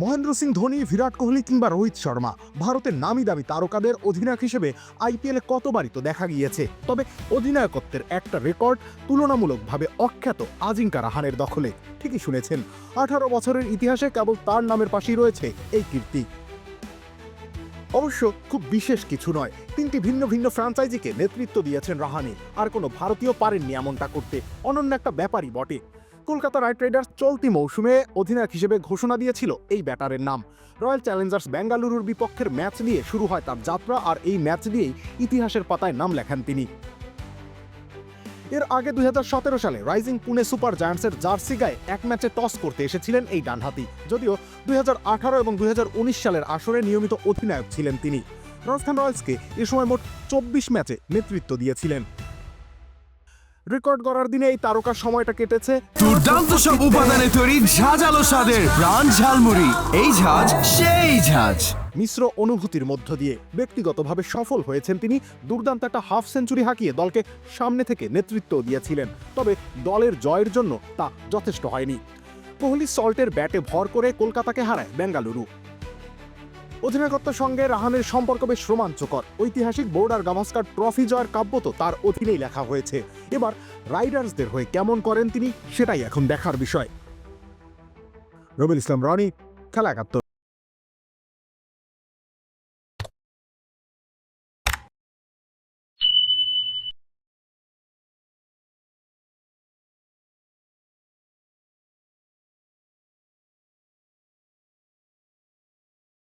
মহেন্দ্র সিং ধোনি, বিরাট কোহলি কিংবা রোহিত শর্মা। ভারতের নামি দামি তারকাদের অধিনায়ক হিসেবে আইপিএলে কতবারই তো দেখা গিয়েছে। তবে অধিনায়কত্বের একটা রেকর্ড তুলনামূলকভাবে অখ্যাত আজিঙ্কা রাহানের দখলে, ঠিকই শুনেছেন। আঠারো বছরের ইতিহাসে কেবল তার নামের পাশেই রয়েছে এই কীর্তি। অবশ্য খুব বিশেষ কিছু নয়, তিনটি ভিন্ন ভিন্ন ফ্র্যাঞ্চাইজিকে নেতৃত্ব দিয়েছেন রাহানি। আর কোনো ভারতীয় পারেননি এমনটা করতে, অনন্য একটা ব্যাপারই বটে। কলকাতা নাইট রাইডার্স চলতি মৌসুমে অধিনায়ক হিসেবে ঘোষণা দিয়েছিল এই ব্যাটারের নাম। রয়্যাল চ্যালেঞ্জার্স বেঙ্গালুরুর বিপক্ষের ম্যাচ নিয়ে শুরু হয় তার যাত্রা আর এই ম্যাচ দিয়েই ইতিহাসের পাতায় নাম লেখান তিনি। এর আগে দুই হাজার সতেরো সালে রাইজিং পুনে সুপার জায়ান্টসের জার্সি গায়ে এক ম্যাচে টস করতে এসেছিলেন এই ডানহাতি। যদিও দুই হাজার আঠারো এবং দুই হাজার উনিশ সালের আসরে নিয়মিত অধিনায়ক ছিলেন তিনি। রাজস্থান রয়্যালসকে এ সময় মোট চব্বিশ ম্যাচে নেতৃত্ব দিয়েছিলেন। রেকর্ড গড়ার দিনে এই তারকার সময়টা কেটেছে। দুর্দান্ত সব উপাদানে তৈরি ঝাঁঝালো স্বাদের প্রাণ ঝালমুড়ি। এই ঝাঁজ সেই ঝাঁজ। মিশ্র অনুভূতির মধ্য দিয়ে ব্যক্তিগতভাবে সফল হয়েছেন তিনি। দুর্দান্ত একটা হাফ সেঞ্চুরি হাঁকিয়ে দলকে সামনে থেকে নেতৃত্ব দিয়েছিলেন। তবে দলের জয়ের জন্য তা যথেষ্ট হয়নি। কোহলি সল্টের ব্যাটে ভর করে কলকাতাকে হারায় বেঙ্গালুরু। অধিনায়কত্বের সঙ্গে রাহানের সম্পর্ক বেশ রোমাঞ্চকর। ঐতিহাসিক বোর্ডার গাভাস্কার ট্রফি জয়ের কাব্য তো তার অধীনেই লেখা হয়েছে। এবার রাইডার্সদের হয়ে কেমন করেন তিনি সেটাই এখন দেখার বিষয়। রবিল ইসলাম, রনি, খেলা একাত্তর।